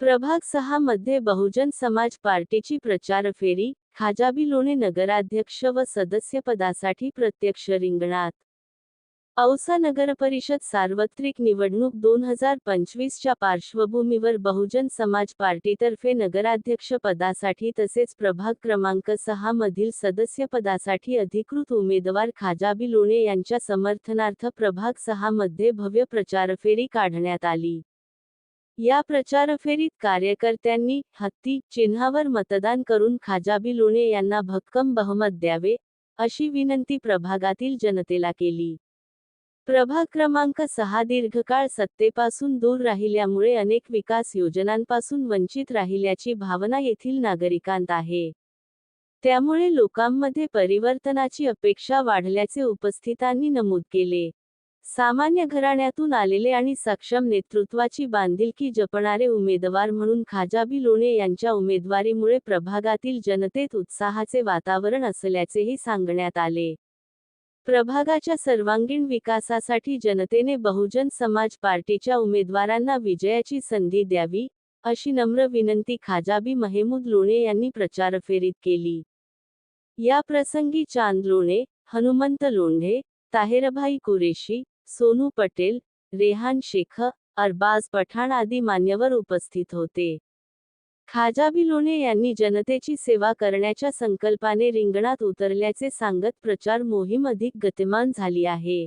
प्रभाग सहा मध्ये बहुजन समाज पार्टीची प्रचार फेरी खाजाबी लोणे नगराध्यक्ष व सदस्यपदासाठी प्रत्यक्ष रिंगणात. औसा नगरपरिषद सार्वत्रिक निवडणूक दोन हजार पंचवीसच्या पार्श्वभूमीवर बहुजन समाज पार्टीतर्फे नगराध्यक्ष पदासाठी तसेच प्रभाग क्रमांक सहा मधील सदस्यपदासाठी अधिकृत उमेदवार खाजाबी लोणे यांच्या समर्थनार्थ प्रभाग सहा मध्ये भव्य प्रचारफेरी काढण्यात आली. या प्रचारफेरीत कार्यकर्त्यांनी हत्ती चिन्हावर मतदान करून खाजाबी लोणे यांना भक्कम बहुमत द्यावे अशी विनंती प्रभागातील जनतेला केली. प्रभाग क्रमांक सहा दीर्घकाळ सत्तेपासून दूर राहिल्यामुळे अनेक विकास योजनांपासून वंचित राहिल्याची भावना येथील नागरिकांत आहे. त्यामुळे लोकांमध्ये परिवर्तनाची अपेक्षा वाढल्याचे उपस्थितांनी नमूद केले. सामान्य घराण्यातून आलेले आणि सक्षम नेतृत्वाची बांधिलकी जपणारे उमेदवार म्हणून खाजाबी लोणे यांच्या उमेदवारीमुळे प्रभागातील जनतेत उत्साहाचे वातावरण असल्याचेही सांगण्यात आले. प्रभागाच्या सर्वांगीण विकासासाठी जनतेने बहुजन समाज पार्टीच्या उमेदवारांना विजयाची संधी द्यावी अशी नम्र विनंती खाजाबी महेमूद लोणे यांनी प्रचारफेरीत केली. या प्रसंगी चांद लोणे हनुमंत लोंढे ताहेरभाई कुरेशी सोनू पटेल रेहान शेख अरबाज पठाण आदी मान्यवर उपस्थित होते. खाजाबी लोणे यांनी जनतेची सेवा करण्याच्या संकल्पाने रिंगणात उतरल्याचे सांगत प्रचार मोहीम अधिक गतिमान झाली आहे.